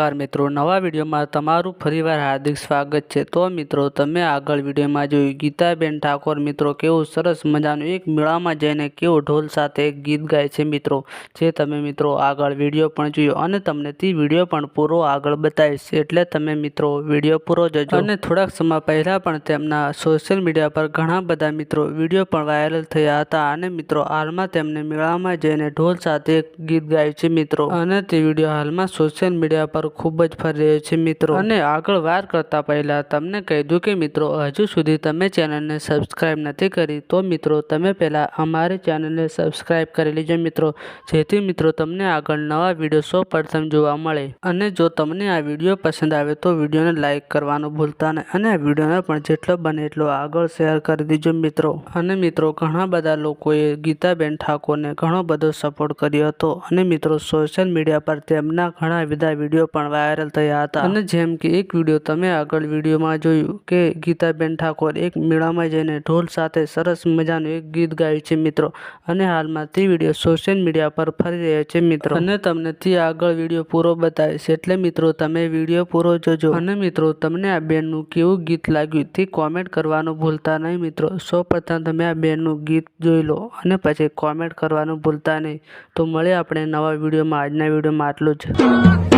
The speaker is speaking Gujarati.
નમસ્કાર મિત્રો, નવા વિડીયોમાં તમારું ફરીવાર હાર્દિક સ્વાગત છે. તો મિત્રો, તમે આગળ વિડીયોમાં જોયું, ગીતાબેન ઠાકોર મિત્રો, કેવું સરસ મજાનું એક મેળામાં જઈને કેવો ઢોલ સાથે એક ગીત ગાય છે મિત્રો, જે તમે મિત્રો આગળ વીડિયો પણ જોયો અને તમને તે વીડિયો પણ પૂરો આગળ બતાવીશ. એટલે તમે મિત્રો, વીડિયો પૂરો જજો. અને થોડાક સમય પહેલાં પણ તેમના સોશિયલ મીડિયા પર ઘણા બધા મિત્રો વીડિયો પણ વાયરલ થયા હતા અને મિત્રો, હાલમાં તેમને મેળામાં જઈને ઢોલ સાથે એક ગીત ગાયું છે મિત્રો. અને તે વીડિયો હાલમાં સોશિયલ મીડિયા પર ખૂબ જ ફરી રહ્યો છે, મિત્રો. અને આગળ વાર કરતા પહેલાં તમને કહી દઉં કે મિત્રો, હજુ સુધી તમે ચેનલને સબસ્ક્રાઈબ નથી કરી, તો મિત્રો, તમે પહેલાં અમારી ચેનલને સબસ્ક્રાઇબ કરી લેજો, મિત્રો. જેથી મિત્રો, તમને આગળ નવા વીડિયો સૌ પ્રથમ જોવા મળે. અને જો તમને આ વીડિયો પસંદ આવે, તો વિડીયોને લાઇક કરવાનું ભૂલતા નહીં. અને આ વિડીયોને પણ જેટલો બને એટલો આગળ શેર કરી દેજો, મિત્રો. અને મિત્રો, ઘણા બધા લોકોએ ગીતાબેન ઠાકોરને ઘણો બધો સપોર્ટ કર્યો હતો. અને મિત્રો સોશિયલ મીડિયા પર તેમના ઘણા બધા વીડિયો પણ વાયરલ થયા હતા. અને જેમ કે એક વીડિયો તમે આગળ વિડીયોમાં જોયું કે ગીતાબેન ઠાકોર એક મેળામાં જઈને ઢોલ સાથે સરસ મજાનું એક ગીત ગાયું છે મિત્રો. અને હાલમાં તે વીડિયો સોશિયલ મીડિયા પર ફરી રહ્યો છે મિત્રો. અને તમને તે આગળ વીડિયો પૂરો બતાવીશ. એટલે મિત્રો, તમે વીડિયો પૂરો જોજો. અને મિત્રો, તમને આ બેનનું કેવું ગીત લાગ્યું તે કોમેન્ટ કરવાનું ભૂલતા નહીં મિત્રો. સૌ પ્રથમ તમે આ બેનનું ગીત જોઈ લો અને પછી કોમેન્ટ કરવાનું ભૂલતા નહીં. તો મળે આપણે નવા વિડીયોમાં. આજના વિડીયોમાં આટલું જ.